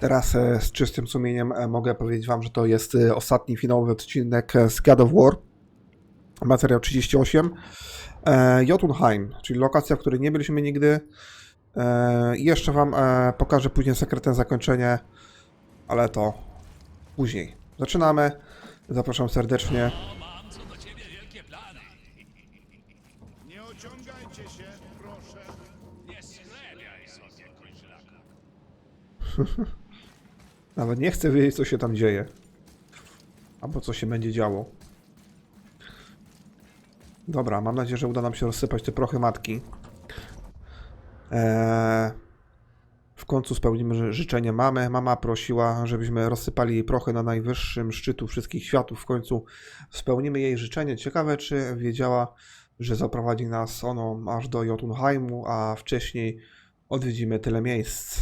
Teraz e, z czystym sumieniem e, mogę powiedzieć Wam, że to jest e, ostatni finałowy odcinek z God of War. Materiał 38. E, Jotunheim, czyli lokacja, w której nie byliśmy nigdy. I jeszcze Wam pokażę później sekretne zakończenie, ale to później. Zaczynamy. Zapraszam serdecznie. Nie ociągajcie się, proszę. Nawet nie chcę wiedzieć, co się tam dzieje. Albo co się będzie działo. Dobra, mam nadzieję, że uda nam się rozsypać te prochy matki. Eee, w końcu spełnimy ży- życzenie mamy. Mama prosiła, żebyśmy rozsypali jej prochy na najwyższym szczytu wszystkich światów. W końcu spełnimy jej życzenie. Ciekawe, czy wiedziała, że zaprowadzi nas ono aż do Jotunheimu, a wcześniej odwiedzimy tyle miejsc.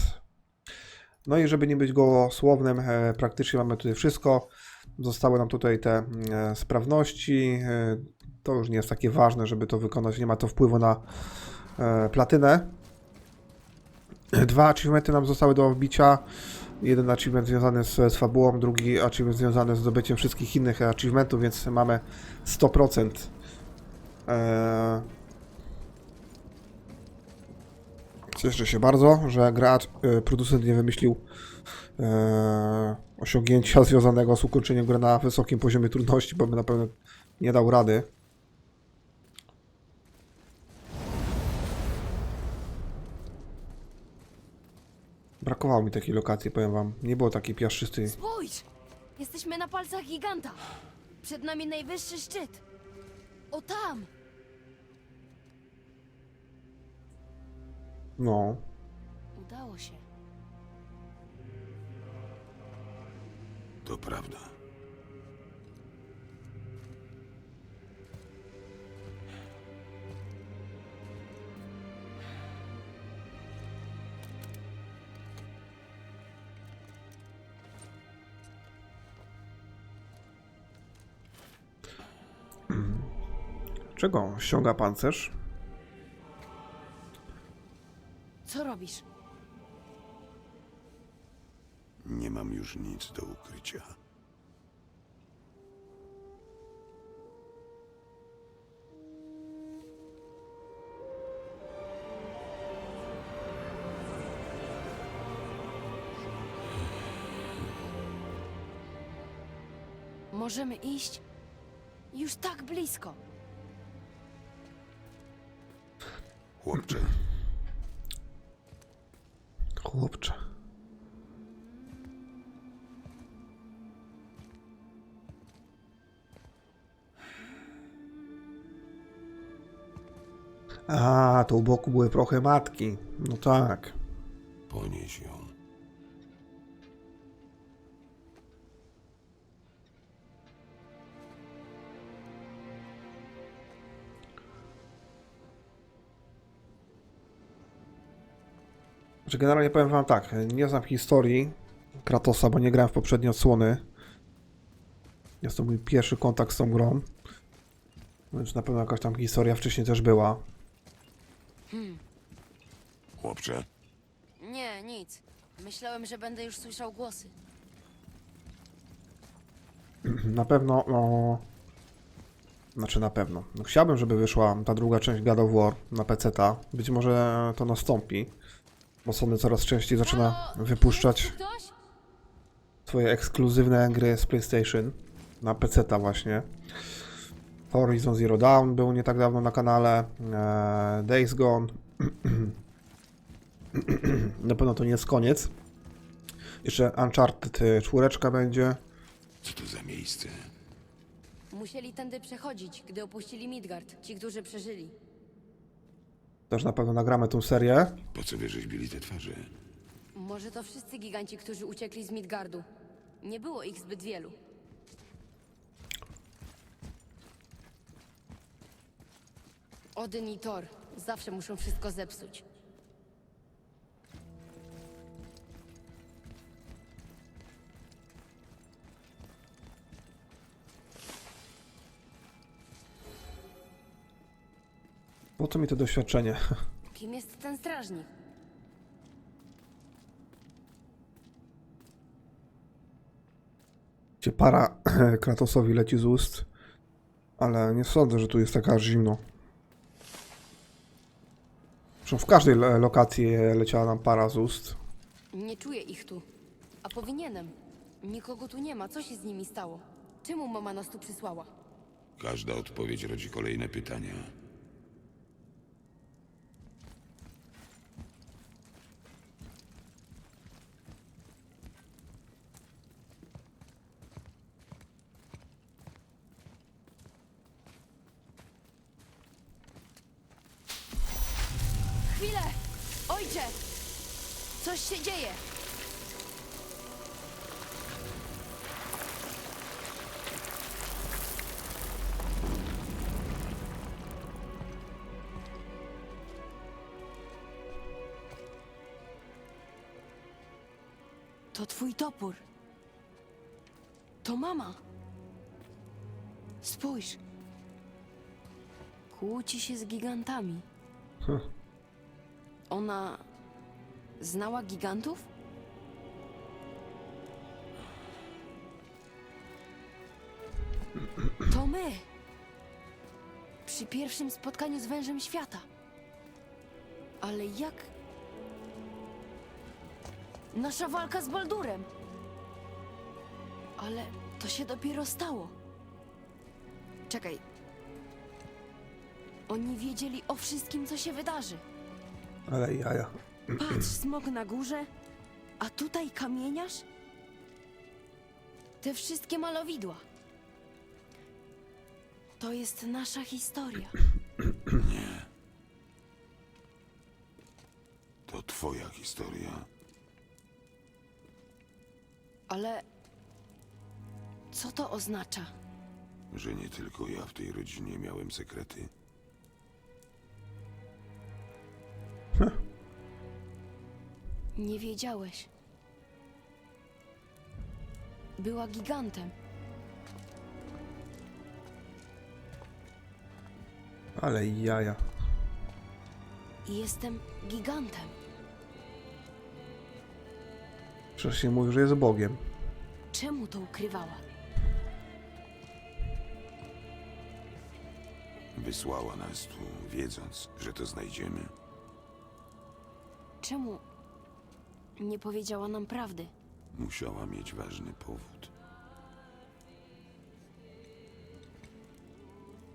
No i żeby nie być gołosłownym, e, praktycznie mamy tutaj wszystko. Zostały nam tutaj te e, sprawności. E, to już nie jest takie ważne, żeby to wykonać. Nie ma to wpływu na platynę. Dwa achievementy nam zostały do wbicia. Jeden achievement związany z, z fabułą, drugi achievement związany z zdobyciem wszystkich innych achievementów, więc mamy 100%. E, Cieszę się bardzo, że gracz, e, producent nie wymyślił e, osiągnięcia związanego z ukończeniem gry na wysokim poziomie trudności, bo by na pewno nie dał rady. Brakowało mi takiej lokacji, powiem wam. Nie było takiej piaszczystej. Spójrz! Jesteśmy na palcach giganta. Przed nami najwyższy szczyt. O tam! No. Udało się. To prawda. Czego ściąga pancerz? Co robisz? Nie mam już nic do ukrycia. Możemy iść? Już tak blisko. Chłopcze, Chłopcze. A, to u boku były prochy matki. No tak. ponieś ją. Że generalnie powiem wam tak, nie znam historii Kratosa, bo nie grałem w poprzednie odsłony. Jest to mój pierwszy kontakt z tą grą. Więc na pewno jakaś tam historia wcześniej też była. Chłopcze, Nie, nic. Myślałem, że będę już słyszał głosy. Na pewno, no... Znaczy na pewno. No, chciałbym, żeby wyszła ta druga część God of War na PC-ta. Być może to nastąpi. Bo Sony coraz częściej zaczyna wypuszczać swoje ekskluzywne gry z PlayStation na PC-ta właśnie. Horizon Zero Dawn był nie tak dawno na kanale. E, Days Gone. na pewno to nie jest koniec. Jeszcze Uncharted 4 będzie. co to za miejsce? Musieli tędy przechodzić, gdy opuścili Midgard. Ci, którzy przeżyli. Też na pewno nagramy tą serię. Po co wyrzeźbili te twarze? Może to wszyscy giganci, którzy uciekli z Midgardu. Nie było ich zbyt wielu. Odyn i Thor zawsze muszą wszystko zepsuć. Po co mi to doświadczenie? Kim jest ten strażnik? Gdzie para Kratosowi leci z ust. Ale nie sądzę, że tu jest taka aż zimno. Zresztą w każdej lokacji leciała nam para z ust. Nie czuję ich tu. A powinienem. Nikogo tu nie ma. Co się z nimi stało? Czemu mama nas tu przysłała? Każda odpowiedź rodzi kolejne pytania. Chwilę! Ojcze! Coś się dzieje! To twój topór. To mama. Spójrz. Kłóci się z gigantami. Hm. Ona znała gigantów? To my. Przy pierwszym spotkaniu z wężem świata. Ale jak. Nasza walka z Baldurem. Ale to się dopiero stało. Czekaj. Oni wiedzieli o wszystkim, co się wydarzy. Ale jaja. Patrz, smok na górze, a tutaj kamieniarz? Te wszystkie malowidła. To jest nasza historia. To twoja historia. Ale co to oznacza? Że nie tylko ja w tej rodzinie miałem sekrety. Nie wiedziałeś. Była gigantem. Ale jaja. I jestem gigantem. Przecież się mówi, że jest Bogiem. Czemu to ukrywała? Wysłała nas tu, wiedząc, że to znajdziemy. Czemu nie powiedziała nam prawdy? Musiała mieć ważny powód.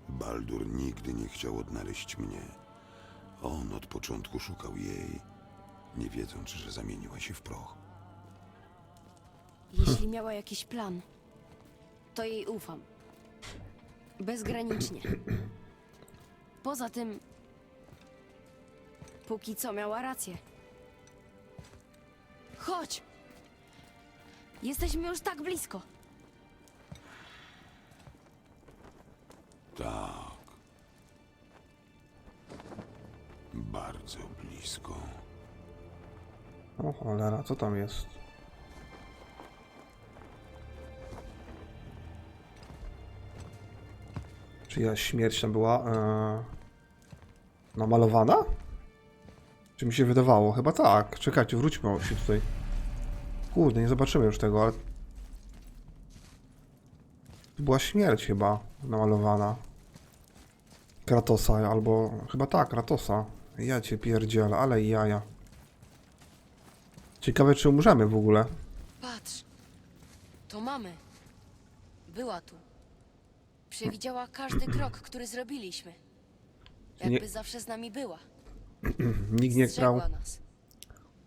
Baldur nigdy nie chciał odnaleźć mnie. On od początku szukał jej, nie wiedząc, że zamieniła się w proch. Jeśli miała jakiś plan, to jej ufam. Bezgranicznie. Poza tym, póki co miała rację. Chodź! Jesteśmy już tak blisko. Tak. Bardzo blisko. O cholera, co tam jest? Czyja śmierć tam była e, namalowana? Czy mi się wydawało? Chyba tak. Czekajcie, wróćmy się tutaj. Kurde, nie zobaczymy już tego, ale... To była śmierć chyba namalowana. Kratosa, albo... Chyba tak, Kratosa. Ja cię pierdzielę, ale jaja. Ciekawe, czy umrzemy w ogóle. Patrz, to mamy. Była tu. Przewidziała każdy krok, który zrobiliśmy. Nie- Jakby zawsze z nami była. Nikt nie. Strzegła nas.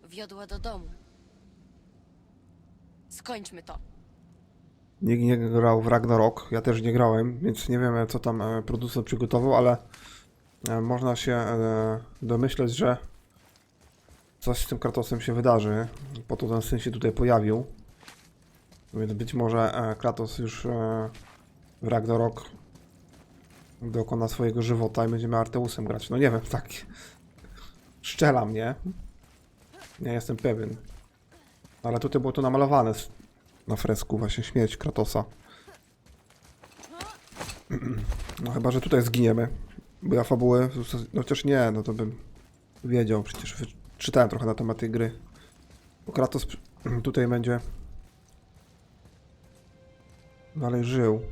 Wiodła do domu. Skończmy to. Nikt nie grał w Ragnarok. Ja też nie grałem, więc nie wiem, co tam e, producent przygotował, ale e, można się e, domyśleć, że coś z tym Kratosem się wydarzy. Po to ten syn się tutaj pojawił. Więc być może e, Kratos już e, w Ragnarok dokona swojego żywota i będziemy Arteusem grać. No nie wiem, tak. Szczelam, nie? Nie jestem pewien. Ale tutaj było to namalowane na fresku, właśnie śmierć Kratosa. No chyba, że tutaj zginiemy. Bo ja fabułę, no chociaż nie, no to bym wiedział, przecież czytałem trochę na temat tej gry. Bo Kratos tutaj będzie Dalej żył.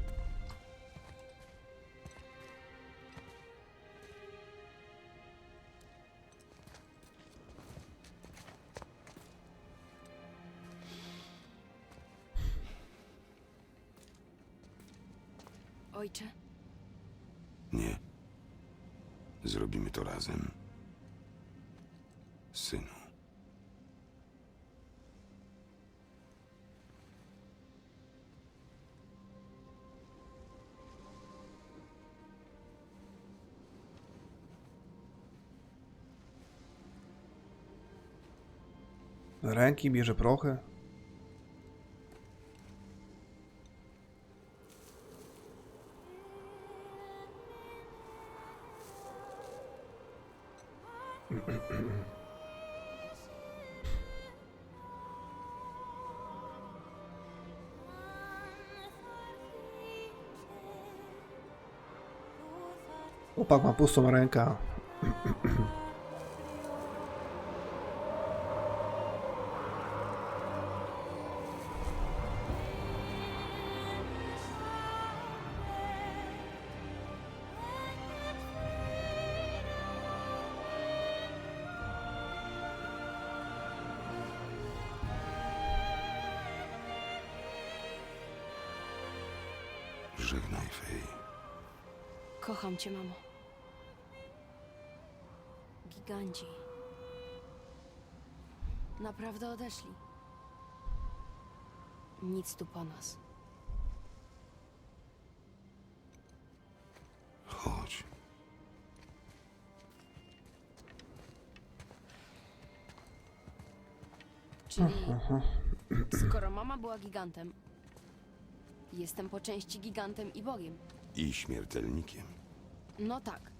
Ojcze, Nie. Zrobimy to razem. Synu. Ręki bierze prochy. Chłopak ma pustą rękę. Żegnaj, Fej. kocham cię, mamo. Giganci. Naprawdę odeszli. Nic tu po nas. Chodź. Czyli skoro mama była gigantem, jestem po części gigantem i bogiem. I śmiertelnikiem. No tak.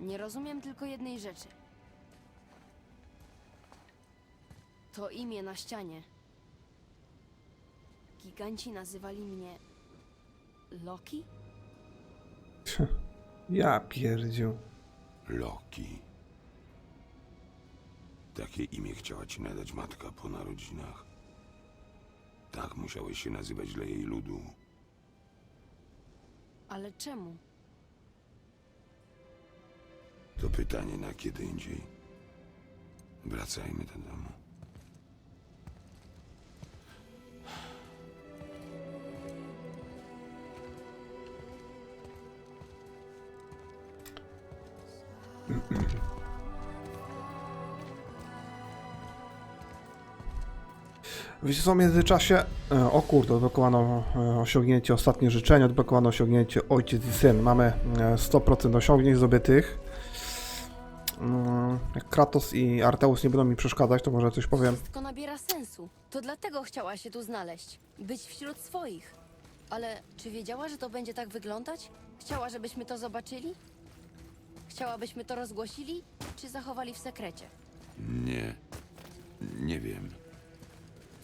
Nie rozumiem tylko jednej rzeczy. To imię na ścianie. Giganci nazywali mnie Loki? Ja pierdziu. Loki. Takie imię chciała ci nadać matka po narodzinach. Tak musiałeś się nazywać dla jej ludu. Ale czemu? To pytanie na kiedy indziej. Wracajmy do domu. Wiecie co, w międzyczasie, e, o kurde, odblokowano e, osiągnięcie, ostatnie życzenie, odblokowano osiągnięcie ojciec i syn. Mamy e, 100% osiągnięć zdobytych. Kratos i Arteus nie będą mi przeszkadzać, to może coś powiem. Wszystko nabiera sensu. To dlatego chciała się tu znaleźć. Być wśród swoich. Ale czy wiedziała, że to będzie tak wyglądać? Chciała, żebyśmy to zobaczyli? Chciałabyśmy to rozgłosili? Czy zachowali w sekrecie? Nie. Nie wiem.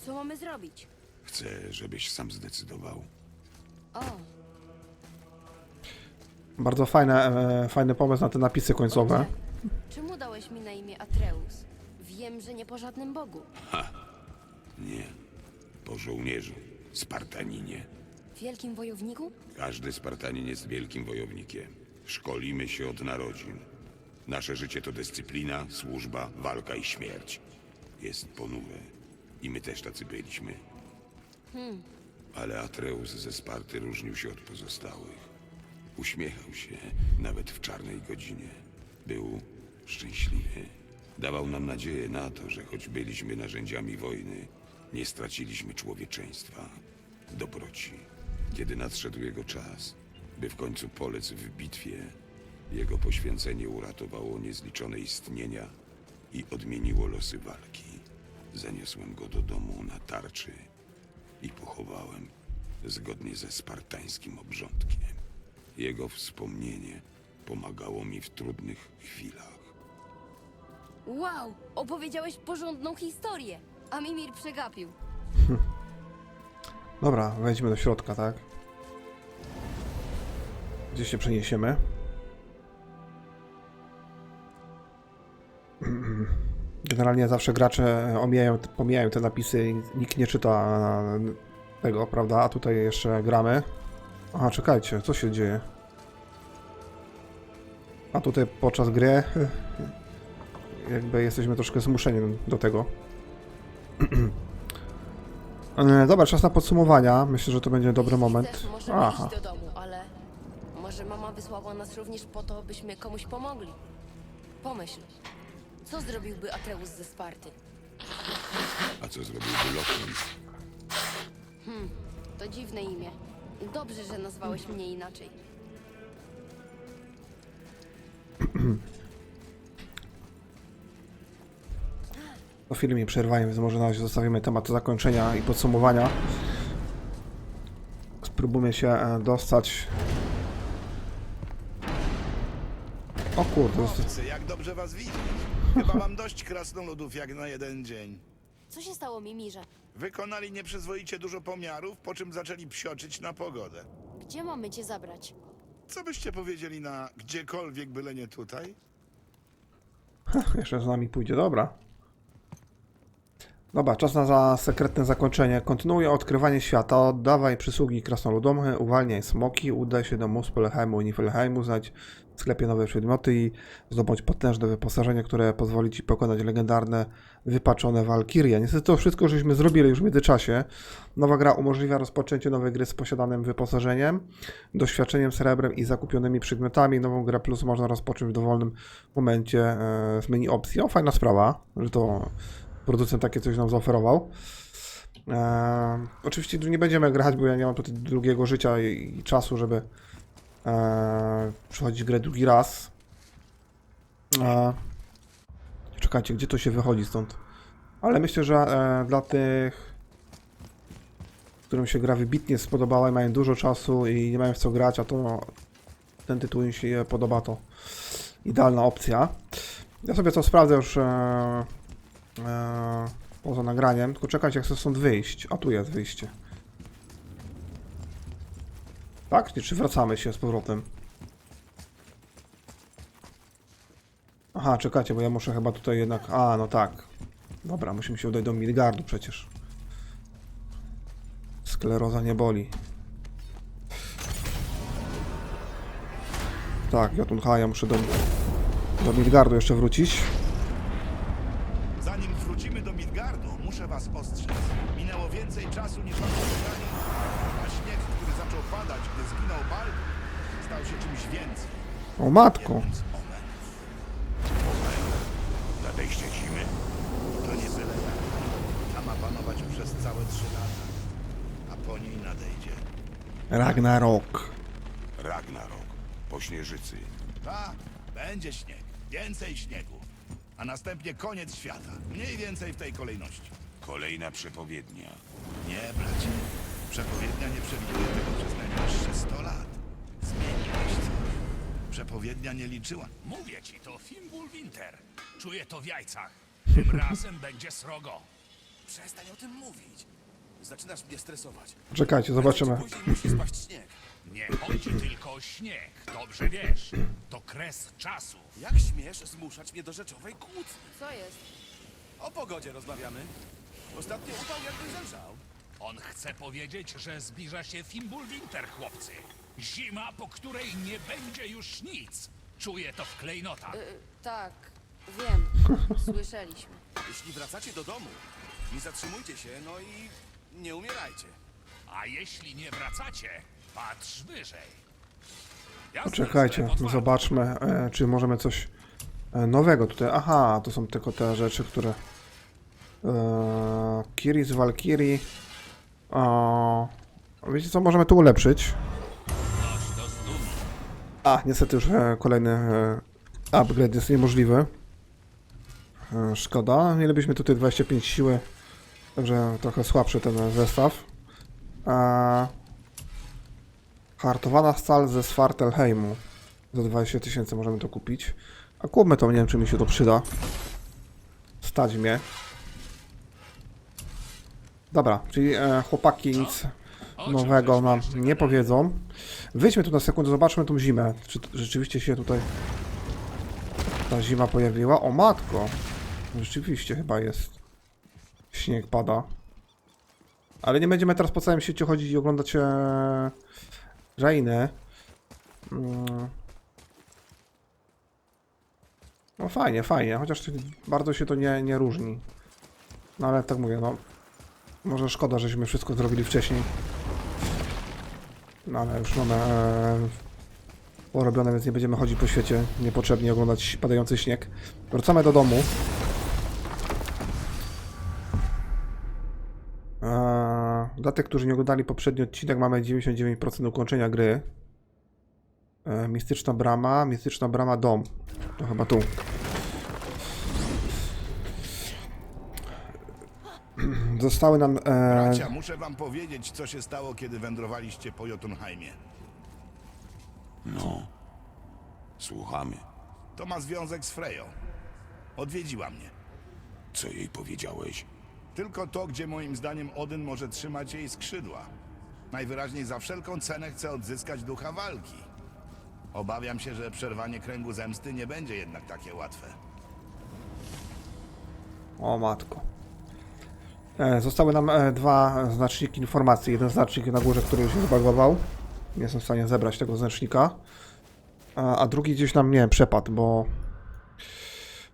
Co mamy zrobić? Chcę, żebyś sam zdecydował. O, Bardzo fajne, e, fajny pomysł na te napisy końcowe. Czemu mi na imię Atreus? Wiem, że nie po żadnym bogu. Nie. Po żołnierzu. Spartaninie. Wielkim wojowniku? Każdy Spartanin jest wielkim wojownikiem. Szkolimy się od narodzin. Nasze życie to dyscyplina, służba, walka i śmierć. Jest ponure. I my też tacy byliśmy. Ale Atreus ze Sparty różnił się od pozostałych. Uśmiechał się, nawet w czarnej godzinie. Był szczęśliwy. Dawał nam nadzieję na to, że choć byliśmy narzędziami wojny, nie straciliśmy człowieczeństwa, dobroci. Kiedy nadszedł jego czas, by w końcu polec w bitwie, jego poświęcenie uratowało niezliczone istnienia i odmieniło losy walki. Zaniosłem go do domu na tarczy i pochowałem zgodnie ze spartańskim obrządkiem. Jego wspomnienie pomagało mi w trudnych chwilach. Wow, opowiedziałeś porządną historię, a Mimir przegapił. Dobra, wejdźmy do środka, tak? Gdzie się przeniesiemy? Generalnie zawsze gracze omijają, pomijają te napisy i nikt nie czyta tego, prawda? A tutaj jeszcze gramy. Aha, czekajcie, co się dzieje? A tutaj podczas gry jakby jesteśmy troszkę zmuszeni do tego. E, Dobra, czas na podsumowania. Myślę, że to będzie dobry Jeśli moment. Chcesz, możemy Aha. iść do domu, ale może mama wysłała nas również po to, byśmy komuś pomogli. Pomyśl, co zrobiłby Atreus ze Sparty? A co zrobiłby Loki? To dziwne imię. Dobrze, że nazwałeś mnie inaczej. Po chwili mi przerwają, więc może na razie zostawimy temat zakończenia i podsumowania. Spróbujmy się e, dostać. O kurde, Chłopcy, jak dobrze was widzieć. Chyba mam dość krasnoludów jak na jeden dzień. Co się stało, Mimirze? Wykonali nieprzyzwoicie dużo pomiarów, po czym zaczęli psioczyć na pogodę. Gdzie mamy cię zabrać? Co byście powiedzieli na gdziekolwiek, byle nie tutaj? jeszcze z nami pójdzie, dobra. Dobra, czas na za sekretne zakończenie. Kontynuuj odkrywanie świata, oddawaj przysługi krasnoludom, uwalniaj smoki, udaj się do Muspelheimu i Niflheimu, znajdź w sklepie nowe przedmioty i zdobądź potężne wyposażenie, które pozwoli ci pokonać legendarne, wypaczone walkirie. Niestety to wszystko żeśmy zrobili już w międzyczasie. Nowa gra umożliwia rozpoczęcie nowej gry z posiadanym wyposażeniem, doświadczeniem srebrem i zakupionymi przedmiotami. Nową grę plus można rozpocząć w dowolnym momencie e, z menu opcji. O, fajna sprawa, że to producent takie coś nam zaoferował. E, oczywiście tu nie będziemy grać, bo ja nie mam tutaj drugiego życia i, i czasu, żeby e, grę drugi raz. E, czekajcie, gdzie to się wychodzi stąd? Ale myślę, że e, dla tych, którym się gra wybitnie spodobała i mają dużo czasu i nie mają w co grać, a to ten tytuł im się podoba, to idealna opcja. Ja sobie to sprawdzę już e, e, poza nagraniem, tylko czekać jak chcę stąd wyjść. A tu jest wyjście. Tak? Czy wracamy się z powrotem? Aha, czekajcie, bo ja muszę chyba tutaj jednak... A, no tak. Dobra, musimy się udać do Midgardu przecież. Skleroza nie boli. Tak, Jotunheim, muszę do, do Midgardu jeszcze wrócić. Czasu niż wam powiedzieli. A śnieg, który zaczął padać, gdy zginął stał się czymś więcej. O matko! Omenów. Nadejście zimy? To nie byle jak. Ta ma panować przez całe trzy lata. A po niej nadejdzie. Ragnarok. Ragnarok. Po śnieżycy. Tak, będzie śnieg. Więcej śniegu. A następnie koniec świata. Mniej więcej w tej kolejności. Kolejna przepowiednia. Nie, bracie. Przepowiednia nie przewiduje tego przez najbliższe 100 lat. Zmieniłeś coś. Przepowiednia nie liczyła. Mówię ci, to Fimbul Winter. Czuję to w jajcach. Tym razem będzie srogo. Przestań o tym mówić. Zaczynasz mnie stresować. Czekajcie, zobaczymy. Później musi spaść śnieg. Nie chodzi tylko o śnieg. Dobrze wiesz. To kres czasu. Jak śmiesz zmuszać mnie do rzeczowej kłótni? Co jest? O pogodzie rozmawiamy. Ostatnio upał jakby zemrzał. On chce powiedzieć, że zbliża się Fimbul Winter, chłopcy. Zima, po której nie będzie już nic. Czuję to w klejnotach. Y, tak, wiem. Słyszeliśmy. Jeśli wracacie do domu, nie zatrzymujcie się, no i nie umierajcie. A jeśli nie wracacie, patrz wyżej. Jasne, Poczekajcie, zobaczmy, e, czy możemy coś e, nowego tutaj. Aha, to są tylko te rzeczy, które. E, Kiri z Valkyrie. O, wiecie co, możemy tu ulepszyć. A, niestety już e, kolejny e, upgrade jest niemożliwy. E, szkoda. Mielibyśmy tutaj 25 siły, także trochę słabszy ten zestaw. E, hartowana stal ze Svartalheimu. Za 20 tysięcy możemy to kupić. A kupmy to, nie wiem czy mi się to przyda. Stać mnie. Dobra, czyli e, chłopaki nic nowego nam nie powiedzą. Wyjdźmy tu na sekundę, zobaczmy tą zimę. Czy rzeczywiście się tutaj ta zima pojawiła? O matko! Rzeczywiście chyba jest. Śnieg pada. Ale nie będziemy teraz po całym świecie chodzić i oglądać e. Mm. No fajnie, fajnie, chociaż bardzo się to nie, nie różni. No ale tak mówię, no. Może szkoda, żeśmy wszystko zrobili wcześniej. No ale już mamy e, porobione, więc nie będziemy chodzić po świecie niepotrzebnie oglądać padający śnieg. Wracamy do domu. Eee, dla tych, którzy nie oglądali poprzedni odcinek, mamy 99% ukończenia gry. Eee, mistyczna brama, mistyczna brama dom. To chyba tu. Zostały nam. Eee, Bracia, muszę wam powiedzieć, co się stało, kiedy wędrowaliście po Jotunheimie. No. Słuchamy. To ma związek z Freją. Odwiedziła mnie. Co jej powiedziałeś? Tylko to, gdzie moim zdaniem Odyn może trzymać jej skrzydła. Najwyraźniej za wszelką cenę chce odzyskać ducha walki. Obawiam się, że przerwanie kręgu zemsty nie będzie jednak takie łatwe. O matko. E, zostały nam e, dwa znaczniki informacji. Jeden znacznik na górze, który się zbagował. Nie jestem w stanie zebrać tego znacznika. A, drugi gdzieś nam, nie wiem, przepadł, bo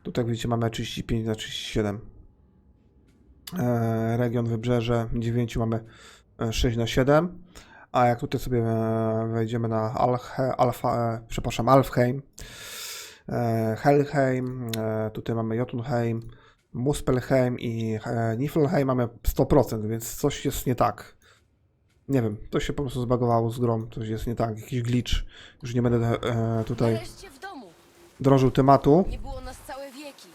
tutaj jak widzicie mamy 35 na 37. E, region Wybrzeże 9 mamy e, 6 na 7. A jak tutaj sobie wejdziemy na Alche, Alfa, przepraszam, Alfheim, Helheim, tutaj mamy Jotunheim, Muspelheim i e, Niflheim mamy 100%, więc coś jest nie tak. Nie wiem, to się po prostu zbagowało z grą, coś jest nie tak, jakiś glitch. Już nie będę e, tutaj Nareszcie w domu. drążył tematu. Nie było nas całe wieki.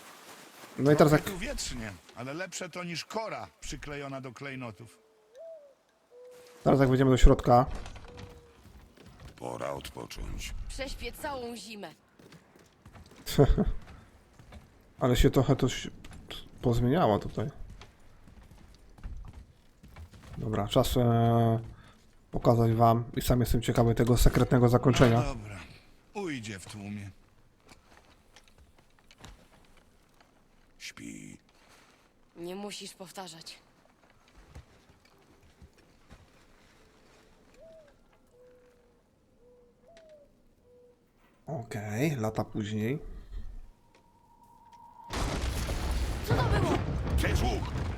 No i teraz jak Tu wietrznie, ale lepsze to niż kora przyklejona do klejnotów. Teraz jak wejdziemy do środka, Pora odpocząć. Prześpię całą zimę. ale się trochę to się pozmieniało tutaj. Dobra, czas e, pokazać wam i sam jestem ciekawy tego sekretnego zakończenia. No dobra, ujdzie w tłumie. Śpi. Nie musisz powtarzać. Okej, lata później. Było? Cześć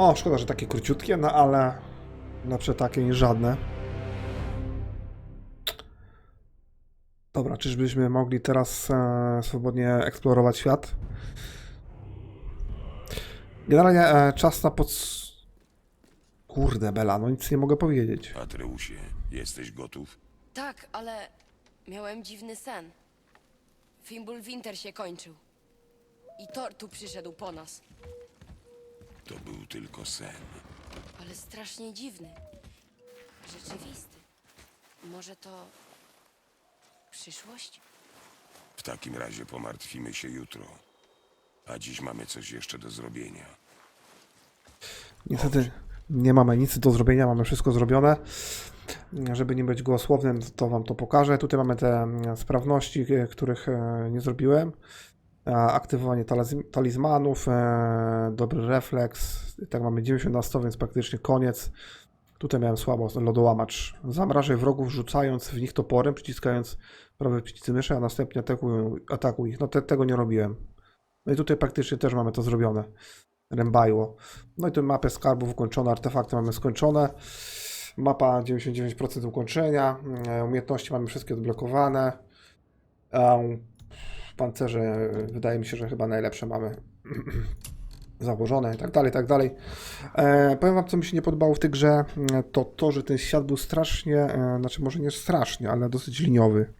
O, szkoda, że takie króciutkie, no ale lepsze takie niż żadne. Dobra, czyżbyśmy mogli teraz e, swobodnie eksplorować świat? Generalnie e, czas na pod... Kurde, Bela, no nic nie mogę powiedzieć. Atreusie, jesteś gotów? Tak, ale miałem dziwny sen. Fimbul Winter się kończył. I Thor tu przyszedł po nas. To był tylko sen. Ale strasznie dziwny. Rzeczywisty. Może to... przyszłość? W takim razie pomartwimy się jutro. A dziś mamy coś jeszcze do zrobienia. Niestety nie mamy nic do zrobienia, mamy wszystko zrobione. Żeby nie być gołosłownym, to wam to pokażę. Tutaj mamy te sprawności, których e, nie zrobiłem. E, Aktywowanie taliz- talizmanów, e, dobry refleks. I Tak mamy 90 na 100, więc praktycznie koniec. Tutaj miałem słabo lodołamacz. Zamrażaj wrogów, rzucając w nich toporem, przyciskając prawy przycisk myszy, a następnie atakuj, atakuj ich. No te, tego nie robiłem. No i tutaj praktycznie też mamy to zrobione. Rębajło. No i tu mapę skarbów ukończone, artefakty mamy skończone. Mapa 99% ukończenia. E, Umiejętności mamy wszystkie odblokowane. Pancerze wydaje mi się, że chyba najlepsze mamy założone i tak dalej, tak dalej. E, powiem wam, co mi się nie podobało w tej grze, to to, że ten świat był strasznie, e, znaczy może nie strasznie, ale dosyć liniowy.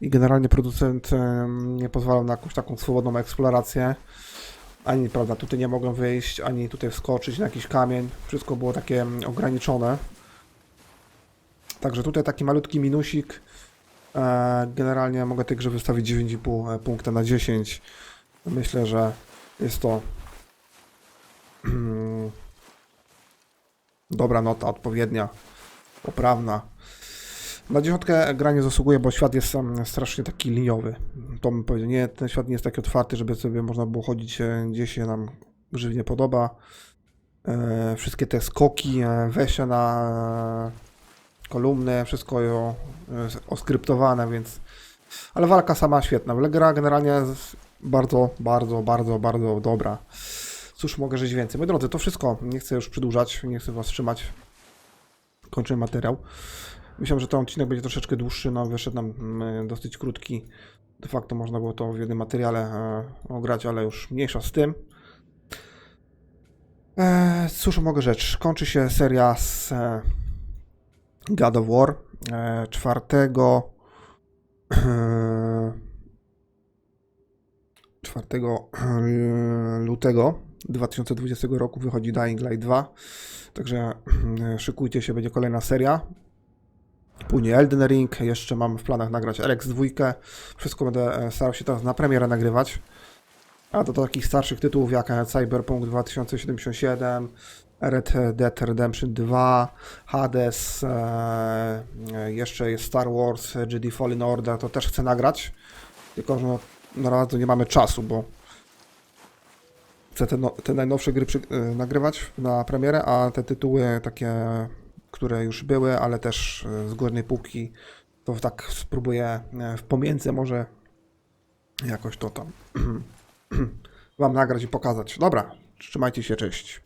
I generalnie producent e, nie pozwalał na jakąś taką swobodną eksplorację. Ani, prawda, tutaj nie mogłem wyjść, ani tutaj wskoczyć na jakiś kamień. Wszystko było takie ograniczone. Także tutaj taki malutki minusik. E, Generalnie mogę tej grze wystawić 9,5 punkta na 10. Myślę, że jest to dobra nota, odpowiednia, poprawna. Na dziesiątkę gra nie zasługuje, bo świat jest strasznie taki liniowy. To bym powiedział, nie, ten świat nie jest taki otwarty, żeby sobie można było chodzić e, gdzie się nam żywnie podoba. E, wszystkie te skoki, e, wesie na e, kolumny, wszystko e, oskryptowane, więc... Ale walka sama świetna. Ale generalnie jest bardzo, bardzo, bardzo, bardzo dobra. Cóż mogę żyć więcej? Moi drodzy, to wszystko. Nie chcę już przedłużać, nie chcę Was trzymać. Kończymy materiał. Myślałem, że ten odcinek będzie troszeczkę dłuższy, no wyszedł nam mm, dosyć krótki. De facto można było to w jednym materiale e, ograć, ale już mniejsza z tym. E, cóż mogę rzecz? Kończy się seria z e, God of War. E, 4 4 lutego 2020 roku wychodzi Dying Light 2. Także szykujcie się, będzie kolejna seria. Później Elden Ring, jeszcze mam w planach nagrać RX2. Wszystko będę e, starał się teraz na premierę nagrywać. A do takich starszych tytułów jak e, Cyberpunk 2077, Red Dead Redemption 2, Hades, e, e, jeszcze jest Star Wars Jedi Fallen Order, to też chcę nagrać. Tylko, że no, na razie nie mamy czasu, bo chcę te, no, te najnowsze gry przy, y, nagrywać na premierę, a te tytuły takie, które już były, ale też y, z górnej półki, to tak spróbuję y, w pomiędzy może jakoś to tam wam nagrać i pokazać. Dobra, trzymajcie się, cześć.